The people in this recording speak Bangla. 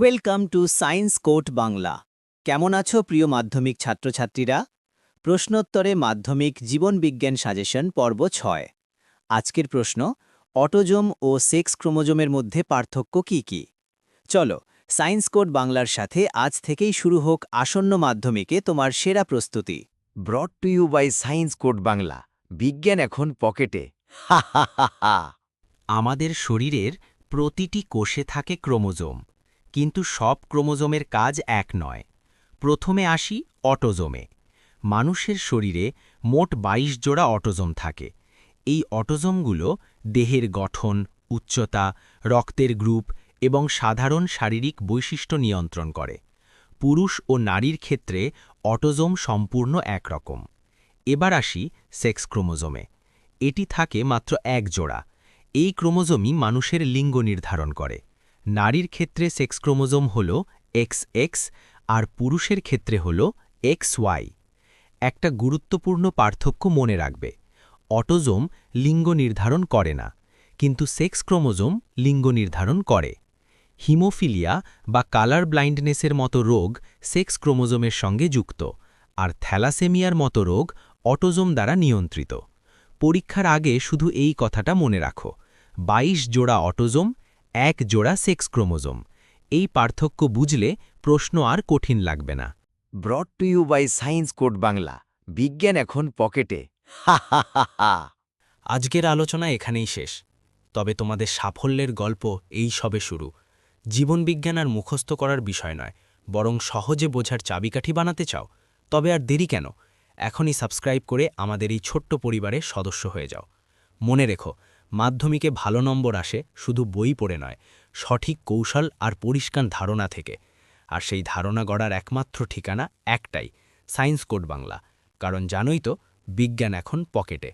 Welcome to science court Bangla. কেমন আছো প্রিয় মাধ্যমিক ছাত্রছাত্রীরা? প্রশ্নোত্তরে মাধ্যমিক জীবনবিজ্ঞান সাজেশন পর্ব ছয়। আজকের প্রশ্ন অটোজোম ও সেক্স ক্রোমোজোমের মধ্যে পার্থক্য কি কি? চলো সায়েন্স কোড বাংলার সাথে আজ থেকেই শুরু হোক আসন্ন মাধ্যমিকে তোমার সেরা প্রস্তুতি। Brought to you by science code Bangla. বিজ্ঞান এখন পকেটে। আমাদের শরীরের প্রতিটি কোষে থাকে ক্রোমোজোম। কিন্তু সব ক্রোমোজোমের কাজ এক নয়। প্রথমে আসি অটোজোমে। মানুষের শরীরে মোট ২২ জোড়া অটোজোম থাকে। এই অটোজোমগুলো দেহের গঠন, উচ্চতা, রক্তের গ্রুপ এবং সাধারণ শারীরিক বৈশিষ্ট্য নিয়ন্ত্রণ করে। পুরুষ ও নারীর ক্ষেত্রে অটোজোম সম্পূর্ণ একরকম। এবার আসি সেক্স ক্রোমোজোমে। এটি থাকে মাত্র এক জোড়া। এই ক্রোমোজোমই মানুষের লিঙ্গ নির্ধারণ করে। নারীর ক্ষেত্রে সেক্স ক্রোমোজোম হল এক্স এক্স আর পুরুষের ক্ষেত্রে হল এক্স ওয়াই। একটা গুরুত্বপূর্ণ পার্থক্য মনে রাখবে। অটোজোম লিঙ্গ নির্ধারণ করে না, কিন্তু সেক্স ক্রোমোজোম লিঙ্গ নির্ধারণ করে। হিমোফিলিয়া বা কালার ব্লাইন্ডনেসের মতো রোগ সেক্স ক্রোমোজোমের সঙ্গে যুক্ত, আর থ্যালাসেমিয়ার মতো রোগ অটোজোম দ্বারা নিয়ন্ত্রিত। পরীক্ষার আগে শুধু এই কথাটা মনে রাখো। ২২ জোড়া অটোজোম এক জোড়া সেক্স ক্রোমোজোম। এই পার্থক্য বুঝলে প্রশ্ন আর কঠিন লাগবে না। Brought to you by science code Bangla বিজ্ঞান এখন পকেটে। আজকের আলোচনা এখানেই শেষ। তবে তোমাদের সাফল্যের গল্প এই সবে শুরু। জীবনবিজ্ঞান আর মুখস্থ করার বিষয় নয় বরং সহজে বোঝার চাবিকাঠি বানাতে চাও। তবে আর দেরি কেন? এখনই সাবস্ক্রাইব করে আমাদের এই ছোট্ট পরিবারের সদস্য হয়ে যাও। মনে রেখো মাধ্যমিকে ভালো নম্বর আসে শুধু বই পড়ে নয়, সঠিক কৌশল আর পরিষ্কার ধারণা থেকে। আর সেই ধারণা গড়ার একমাত্র ঠিকানা একটাই, সায়েন্স কোড বাংলা। কারণ জানোই তো, বিজ্ঞান এখন পকেটে।